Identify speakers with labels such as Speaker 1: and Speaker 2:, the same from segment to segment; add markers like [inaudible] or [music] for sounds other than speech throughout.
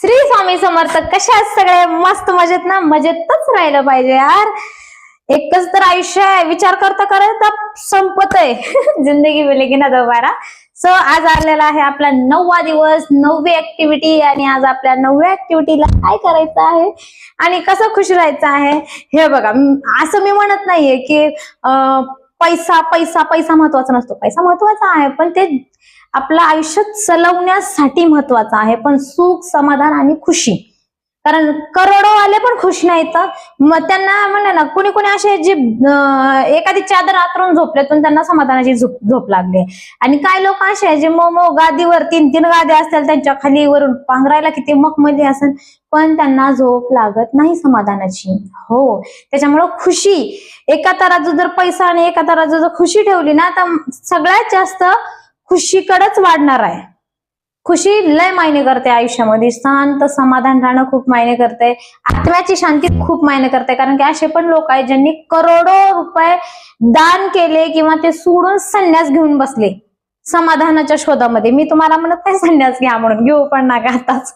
Speaker 1: श्री स्वामी समर्थ कशा आहेत सगळे? मस्त मजेत ना? मजेतच राहिलं पाहिजे यार. एकच तर आयुष्य आहे. विचार करता करता संपत आहे [laughs] जिंदगी मिलेगी ना दोबारा. सो आज आलेला आहे आपला नववा दिवस नववी ऍक्टिव्हिटी आणि आज आपल्या नवव्या ऍक्टिव्हिटीला काय करायचं आहे आणि कसं खुश राहायचं आहे हे बघा. असं मी म्हणत नाहीये की पैसा पैसा पैसा महत्त्वाचा नसतो. पैसा महत्त्वाचा आहे पण ते आपलं आयुष्य चलवण्यासाठी महत्वाचं आहे. पण सुख समाधान आणि खुशी. कारण करोडो आले पण खुश नाहीत. मग त्यांना म्हणा ना कुणी कुणी असे जे एखादी चादर आतरून झोपले पण त्यांना समाधानाची झोप झोप लागली. आणि काही लोक असे आहे जे मोमो गादीवर तीन तीन गादी असतील त्यांच्या खाली वरून पांघरायला किती मखमली असेल पण त्यांना झोप लागत नाही समाधानाची. हो. त्याच्यामुळं खुशी एका तराजू जर पैसा आणि एका तराजू जर खुशी ठेवली ना तर सगळ्यात जास्त खुशीकडेच वाढणार आहे. खुशी लय मायने करते आयुष्यामध्ये. शांत समाधान राहणं खूप मायने करते. आत्म्याची शांती खूप मायने करते. कारण की असे पण लोक आहेत ज्यांनी करोडो रुपये दान केले किंवा ते सोडून संन्यास घेऊन बसले समाधानाच्या शोधामध्ये. मी तुम्हाला म्हणत नाही संन्यास घ्या म्हणून. घेऊ पण नाका आताच.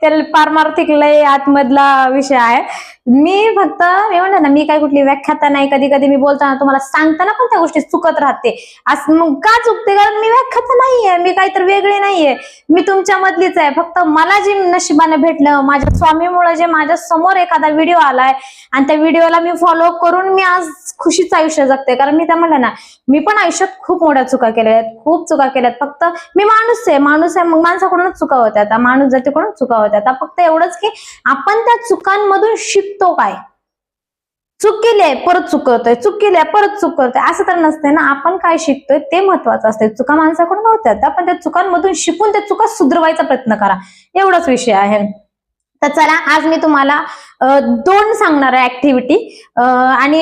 Speaker 1: त्याला पारमार्थिक लय आतमधला विषय आहे. मी फक्त मी म्हणलं ना मी काय कुठली व्याख्याता नाही कधी कधी मी बोलताना तुम्हाला सांगताना पण त्या गोष्टी चुकत राहते. असं मग का चुकते? कारण मी व्याख्याता नाहीये मी काहीतरी वेगळी नाहीये. मी तुमच्या मधलीच आहे. फक्त मला जे नशिबाने भेटलं माझ्या स्वामीमुळे जे माझ्यासमोर एखादा व्हिडिओ आलाय आणि त्या व्हिडिओला मी फॉलो करून मी आज खुशीचं आयुष्य जगते. कारण मी त्या म्हणलं ना मी पण आयुष्यात खूप मोठ्या चुका केल्या आहेत खूप चुका केल्यात फक्त मी माणूस आहे माणूस आहे मग माणसाकडूनच चुका होत्या. आता माणूस जातीकडून चुका होत्या. आता फक्त एवढंच की आपण त्या चुकांमधून शिकतो काय? चूक केली आहे परत चूक करतोय. चूक केली आहे परत चूक करतोय. असं तर नसते ना. आपण काय शिकतोय ते महत्वाचं असतंय. चुका माणसाकडून होत्यात आपण त्या चुकांमधून शिकून त्या चुका सुधरवायचा प्रयत्न करा. एवढाच विषय आहे. तर चला आज मी तुम्हाला दोन सांगणार आहे ऍक्टिव्हिटी आणि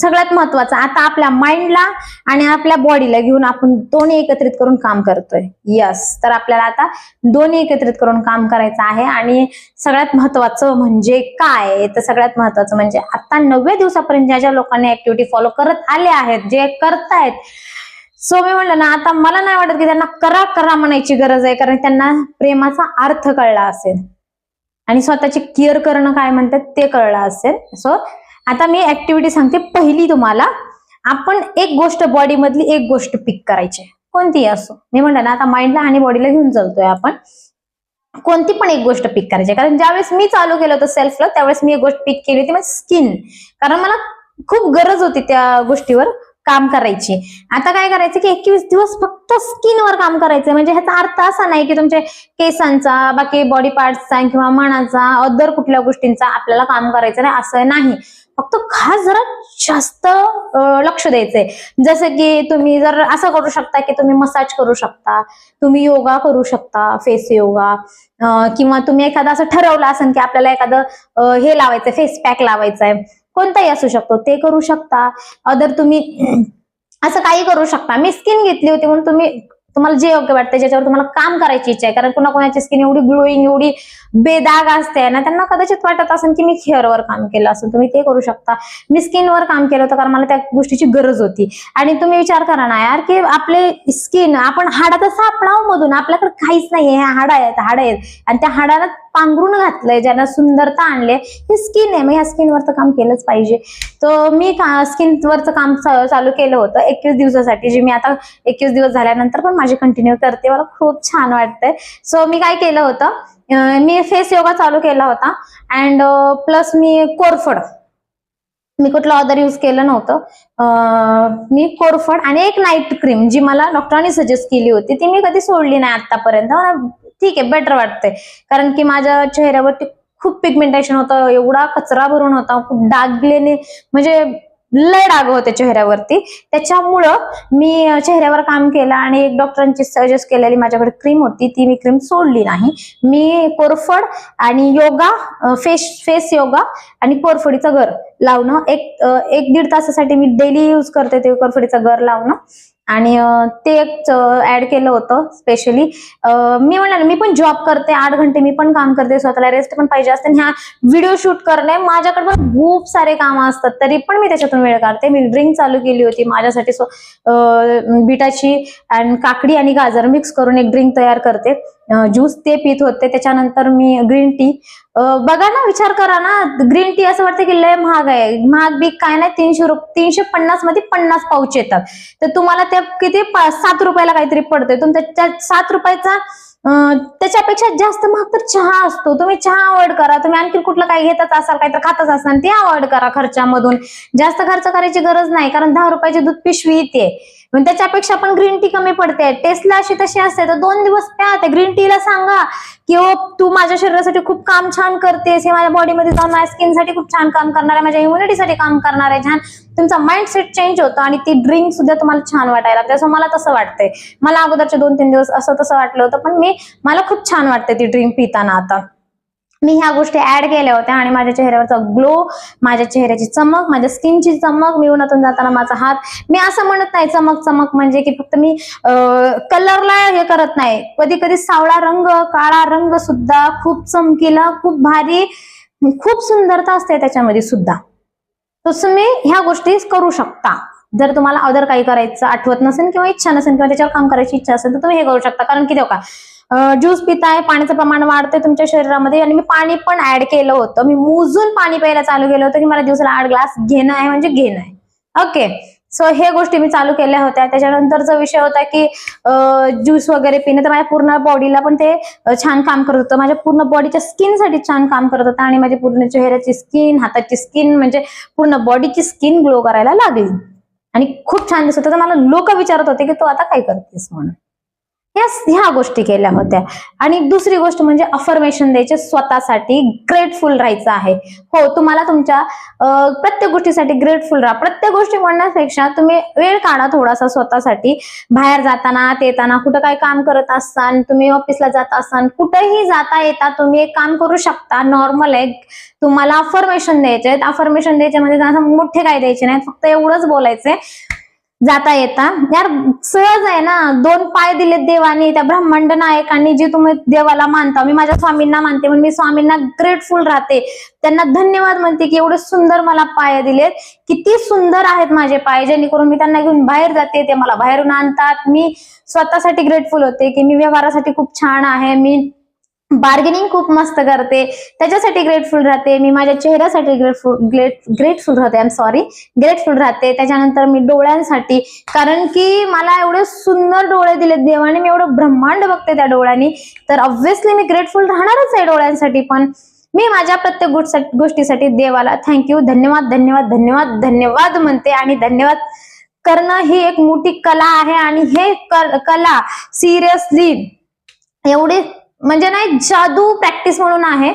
Speaker 1: सगळ्यात महत्वाचं आता आपल्या माइंडला आणि आपल्या बॉडीला घेऊन आपण दोन्ही एकत्रित करून काम करतोय. यस तर आपल्याला आता दोन्ही एकत्रित करून काम करायचं आहे. आणि सगळ्यात महत्वाचं म्हणजे काय? तर सगळ्यात महत्वाचं म्हणजे आता नव्या दिवसापर्यंत ज्या ज्या लोकांनी ऍक्टिव्हिटी फॉलो करत आले आहेत जे करतायत सो मी म्हणलं ना आता मला नाही वाटत की त्यांना करा करा म्हणायची गरज आहे कारण त्यांना प्रेमाचा अर्थ कळला असेल. आणि स्वतःची केअर करणं काय म्हणतात ते कळलं असेल. सो आता मी ऍक्टिव्हिटी सांगते. पहिली तुम्हाला आपण एक गोष्ट बॉडी मधली एक गोष्ट पिक करायची. आहे. कोणतीही असो. मी म्हणलं ना आता माइंडला आणि बॉडीला घेऊन चालतोय आपण. कोणती पण एक गोष्ट पिक करायची. आहे. कारण ज्यावेळेस मी चालू केलं होतं सेल्फला त्यावेळेस मी एक गोष्ट पिक केली होती म्हणजे स्किन कारण मला खूप गरज होती त्या गोष्टीवर. काम करायची. आता काय करायचं की एकवीस दिवस फक्त स्किनवर काम करायचं. म्हणजे ह्याचा अर्थ असा नाही की तुमच्या केसांचा बाकी बॉडी पार्टचा किंवा मनाचा अदर कुठल्या गोष्टींचा आपल्याला काम करायचं नाही असं नाही. फक्त खास जरा जास्त लक्ष द्यायचंय. जसं की तुम्ही जर असं करू शकता की तुम्ही मसाज करू शकता तुम्ही योगा करू शकता फेस योगा किंवा तुम्ही एखादं असं ठरवलं असेल की आपल्याला एखादं हे लावायचं फेस पॅक लावायचं आहे कोणताही असू शकतो. ते करू शकता. अदर तुम्ही [clears throat] असं काही करू शकता. मी स्किन घेतली होती म्हणून तुम्ही तुम्हाला जे योग्य वाटतं ज्याच्यावर तुम्हाला काम करायची इच्छा आहे. कारण कुणा कोणाची स्किन एवढी ग्लोईंग एवढी बेदाग असते ना त्यांना कदाचित वाटत असेल की मी हेअरवर काम केलं असं तुम्ही ते करू शकता. मी स्किनवर काम केलं होतं कारण मला त्या गोष्टीची गरज होती. आणि तुम्ही विचार करा ना यार की आपले स्किन आपण हाडात सापडाव मधून आपल्याकडे काहीच नाहीये. ह्या हाड आहेत हाड आहेत. आणि त्या हाडाला पांघरून घातलंय ज्यांना सुंदरता आणले हे स्किन आहे. मग ह्या स्किनवरचं काम केलंच पाहिजे. तर मी स्किनवरचं काम चालू केलं होतं एकवीस दिवसासाठी जे मी आता एकवीस दिवस झाल्यानंतर पण माझी कंटिन्यू करते. मला खूप छान वाटतंय. सो मी काय केलं होतं मी फेस योगा चालू केला होता. अँड प्लस मी कोरफड. मी कुठलं ऑर्डर यूज केलं नव्हतं. मी कोरफड आणि एक नाईट क्रीम जी मला डॉक्टरांनी सजेस्ट केली होती ती मी कधी सोडली नाही आतापर्यंत ठीक आहे बेटर वाटतंय. कारण की माझ्या चेहऱ्यावरती खूप पिगमेंटेशन होतं एवढा कचरा भरून होता खूप डागलेने म्हणजे लय डाग होते चेहऱ्यावरती. त्याच्यामुळं मी चेहऱ्यावर काम केलं आणि एक डॉक्टरांची सजेस्ट केलेली माझ्याकडे क्रीम होती ती मी क्रीम सोडली नाही. मी कोरफड आणि योगा फेस फेस योगा आणि कोरफडीचं घर लावणं. एक एक दीड तासासाठी मी डेली यूज करते ते कोरफडीचं घर लावणं. आणि ते एक ऍड केलं होतं स्पेशली मी म्हणणार मी पण जॉब करते आठ घंटे मी पण काम करते स्वतःला रेस्ट पण पाहिजे असते. आणि ह्या व्हिडिओ शूट करणे माझ्याकडे पण खूप सारे कामं असतात तरी पण मी त्याच्यातून वेळ काढते. मी ड्रिंक चालू केली होती माझ्यासाठी बिटाची आणि काकडी आणि गाजर मिक्स करून एक ड्रिंक तयार करते. ज्यूस ते पित होते. त्याच्यानंतर मी ग्रीन टी बघा ना विचार करा ना. ग्रीन टी असं वाटतं की लय महाग आहे. महाग बी काय नाही तीनशे रुप तीनशे पन्नासमध्ये पन्नास पाऊच येतात. तर तुम्हाला ते किती सात रुपयाला काहीतरी पडतोय. तुमचा त्या सात रुपयाचा त्याच्यापेक्षा जास्त महाग तर चहा असतो. तुम्ही चहा अवॉइड करा. तुम्ही आणखी कुठलं काही घेतच असाल काहीतरी खातच असाल ते अवॉइड करा खर्चामधून. जास्त खर्च करायची गरज नाही कारण दहा रुपयाची दूध पिशवी येते. पण त्याच्यापेक्षा पण ग्रीन टी कमी पडते. टेस्टला अशी तशी असते तर दोन दिवस प्या. त्या ग्रीन टीला सांगा की ओ तू माझ्या शरीरासाठी खूप काम छान करतेस. हे माझ्या बॉडीमध्ये जाऊन माझ्या स्किनसाठी खूप छान काम करणार आहे. माझ्या इम्युनिटीसाठी काम करणार आहे. छान. तुमचा माइंडसेट चेंज होतो आणि ती ड्रिंक सुद्धा तुम्हाला छान वाटायला लागते. असं मला तसं वाटतंय. मला अगोदरचे दोन तीन दिवस असं तसं वाटलं होतं पण मी मला खूप छान वाटते ती ड्रिंक पिताना आता. मी ह्या गोष्टी ऍड केल्या होत्या आणि माझ्या चेहऱ्यावरचा ग्लो माझ्या चेहऱ्याची चमक माझ्या स्किनची चमक मी उन्हातून जाताना माझा हात. मी असं म्हणत नाही चमक चमक म्हणजे की फक्त मी कलरला हे करत नाही. कधी कधी सावळा रंग काळा रंग सुद्धा खूप चमकीला खूप भारी खूप सुंदरता असते त्याच्यामध्ये सुद्धा. तसं तुम्ही ह्या गोष्टी करू शकता. जर तुम्हाला अदर काही करायचं आठवत नसेल किंवा इच्छा नसेल किंवा त्याच्यावर काम करायची इच्छा असेल तर तुम्ही हे करू शकता. कारण की देऊ का? ज्यूस पिताय पाण्याचं प्रमाण वाढतंय तुमच्या शरीरामध्ये आणि मी पाणी पण ऍड केलं होतं. मी मोजून पाणी प्यायला चालू केलं होतं की मला दिवसाला आठ ग्लास घेणं आहे म्हणजे घेणं आहे. ओके सो हे गोष्टी मी चालू केल्या होत्या. त्याच्यानंतरचा विषय होता की ज्यूस वगैरे पिणं तर माझ्या पूर्ण बॉडीला पण ते छान काम करत होतं. माझ्या पूर्ण बॉडीच्या स्किनसाठी छान काम करत होतं आणि माझ्या पूर्ण चेहऱ्याची स्किन हाताची स्किन म्हणजे पूर्ण बॉडीची स्किन ग्लो करायला लागली. आणि खूप छान दिसत होतं. तर मला लोक विचारत होते की तू आता काय करतेस म्हणून? ह्या गोष्टी केल्या होत्या. आणि दुसरी गोष्ट म्हणजे अफर्मेशन द्यायचे स्वतःसाठी ग्रेटफुल राहायचं आहे. हो तुम्हाला तुमच्या प्रत्येक गोष्टीसाठी ग्रेटफुल राहा. प्रत्येक गोष्टी म्हणण्यापेक्षा तुम्ही वेळ काढा थोडासा स्वतःसाठी. बाहेर जाताना येताना कुठं काय काम करत असाल तुम्ही ऑफिसला जात असाल कुठेही जाता येता तुम्ही एक काम करू शकता. नॉर्मल आहे. तुम्हाला अफर्मेशन द्यायचे आहेत. अफर्मेशन द्यायचे म्हणजे मोठे काय द्यायचे नाहीत. फक्त एवढंच बोलायचंय. जाता येता. यार सहज आहे ना. दोन पाय दिलेत देवाने त्या ब्रह्मांड नायकांनी जे तुम्ही देवाला मानता. मी माझ्या स्वामींना मानते म्हणून मी स्वामींना ग्रेटफुल राहते. त्यांना धन्यवाद म्हणते की एवढे सुंदर मला पाय दिलेत. किती सुंदर आहेत माझे पाय जेणेकरून मी त्यांना घेऊन बाहेर जाते. ते मला बाहेरून आणतात. मी स्वतःसाठी ग्रेटफुल होते की मी व्यवहारासाठी खूप छान आहे. मी बार्गेनिंग खूप मस्त करते. त्याच्यासाठी ग्रेटफुल राहते. मी माझ्या चेहऱ्यासाठी ग्रेटफुल ग्रेट ग्रेटफुल राहते. आय एम सॉरी ग्रेटफुल राहते. त्याच्यानंतर मी डोळ्यांसाठी कारण की मला एवढे सुंदर डोळे दिलेत देवाने. मी एवढं ब्रह्मांड बघते त्या डोळ्यांनी. तर ऑब्व्हियसली मी ग्रेटफुल राहणारच आहे डोळ्यांसाठी पण मी माझ्या प्रत्येक गोष्टीसाठी देवाला थँक्यू धन्यवाद धन्यवाद धन्यवाद धन्यवाद म्हणते. आणि धन्यवाद करणं ही एक मोठी कला आहे. आणि हे कला सिरियसली एवढे म्हणजे नाही जादू प्रॅक्टिस म्हणून आहे.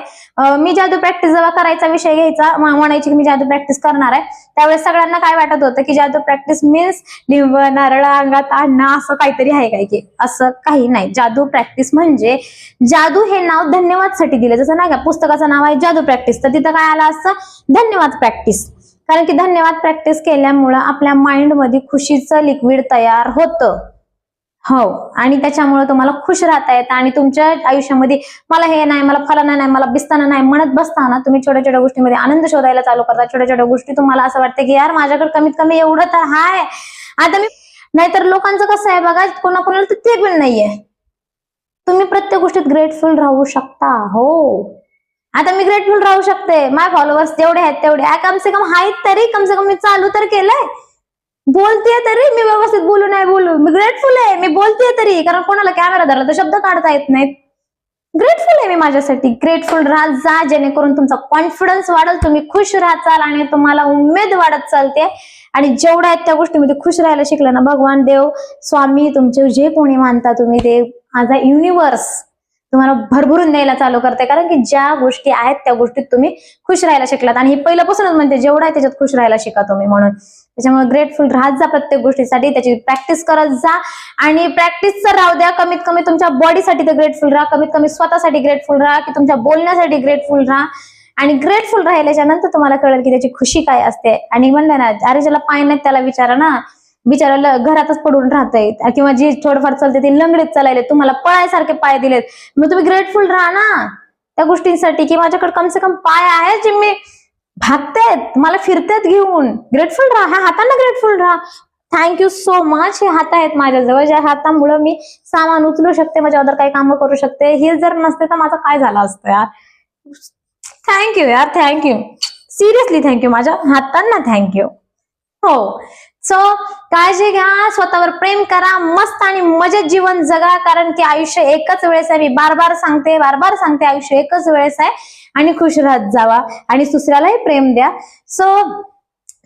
Speaker 1: मी जादू प्रॅक्टिस जेव्हा करायचा विषय घ्यायचा म्हणायची की मी जादू प्रॅक्टिस करणार आहे त्यावेळेस सगळ्यांना काय वाटत होतं की जादू प्रॅक्टिस मीन्स लिंब नारळ अंगात आणणं असं काहीतरी आहे काय की? असं काही नाही. जादू प्रॅक्टिस म्हणजे जादू हे नाव धन्यवादसाठी दिलं. जसं नाही का पुस्तकाचं नाव आहे जादू प्रॅक्टिस तर तिथं काय आलं असतं? धन्यवाद प्रॅक्टिस कारण की धन्यवाद प्रॅक्टिस केल्यामुळं आपल्या माइंडमध्ये खुशीचं लिक्विड तयार होतं. हो. आणि त्याच्यामुळे तुम्हाला खुश राहता येतं आणि तुमच्या आयुष्यामध्ये मला हे नाही मला फलाना नाही मला बिस्ताना नाही म्हणत बसताना तुम्ही छोट्या छोट्या गोष्टीमध्ये आनंद शोधायला चालू करता. छोट्या छोट्या गोष्टी तुम्हाला असं वाटतं की यार माझ्याकडे कमीत कमी एवढं तर हाय. आता मी नाहीतर लोकांचं कसं आहे बघा कोणाकोणाला तर ते पण नाहीये. तुम्ही प्रत्येक गोष्टीत ग्रेटफुल राहू शकता. हो. आता मी ग्रेटफुल राहू शकते. माय फॉलोअर्स जेवढे आहेत तेवढे. कम से कम आहेत तरी कम से कम मी चालू तर केलंय. बोलतेय तरी मी व्यवस्थित बोलू नाही ग्रेटफुल आहे. मी बोलतेय तरी कारण कोणाला कॅमेरा धरला तर शब्द काढता येत नाहीत. ग्रेटफुल आहे मी माझ्यासाठी. ग्रेटफुल राहा जा जेणेकरून तुमचा कॉन्फिडन्स वाढेल तुम्ही खुश राहचाल आणि तुम्हाला उमेद वाढत चालते. आणि जेवढ्या आहेत त्या गोष्टीमध्ये खुश राहायला शिकलं ना भगवान देव स्वामी तुमचे जे कोणी मानता तुम्ही देव आज अ युनिवर्स तुम्हाला भरभरून द्यायला चालू करते. कारण की ज्या गोष्टी आहेत त्या गोष्टीत तुम्ही खुश राहायला शिकलात. आणि हे पहिल्यापासूनच म्हणते जेवढा आहे त्याच्यात खुश राहायला शिका तुम्ही म्हणून. त्याच्यामुळे ग्रेटफुल राहत जा प्रत्येक गोष्टीसाठी त्याची प्रॅक्टिस करत जा. आणि प्रॅक्टिस तर राहू द्या. कमीत कमी तुमच्या बॉडीसाठी तर ग्रेटफुल राहा. कमीत कमी स्वतःसाठी ग्रेटफुल राहा. की तुमच्या बोलण्यासाठी ग्रेटफुल राहा. आणि ग्रेटफुल राहिल्याच्या नंतर तुम्हाला कळेल की त्याची खुशी काय असते. आणि म्हणलं ना अरे ज्याला पाय नाही त्याला विचारा ना. बिचाराला घरातच पडून राहतंय. किंवा जी थोडंफार चालते ती लंगडीत चालायले तुम्हाला पळायसारखे पाय दिलेत. मग तुम्ही ग्रेटफुल राहा ना त्या गोष्टींसाठी. की माझ्याकडे कम से कम पाय आहे जे मी भागतायत मला फिरतायत घेऊन. ग्रेटफुल राहा हातांना ग्रेटफुल राहा. थँक्यू सो मच हे हात आहेत माझ्याजवळ. ज्या हातामुळे मी सामान उचलू शकते माझ्या अदर काही कामं करू शकते. हे जर नसते तर माझं काय झालं असतं यार? थँक्यू यार थँक्यू सिरियसली थँक्यू माझ्या हातांना थँक्यू हो. सो काळजी घ्या स्वतःवर प्रेम करा मस्त आणि मजेत जीवन जगा कारण की आयुष्य एकच वेळेस आहे. मी बार बार सांगते बार बार सांगते आयुष्य एकच वेळेस आहे. आणि खुश राहत जावा आणि दुसऱ्यालाही प्रेम द्या. सो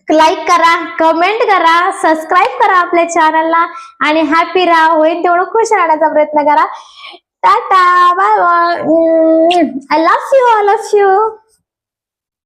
Speaker 1: लाईक करा कमेंट करा सबस्क्राईब करा आपल्या चॅनलला आणि हॅपी राहा होईल तेवढं खुश राहण्याचा प्रयत्न करा. Tata bye bye I love you I love you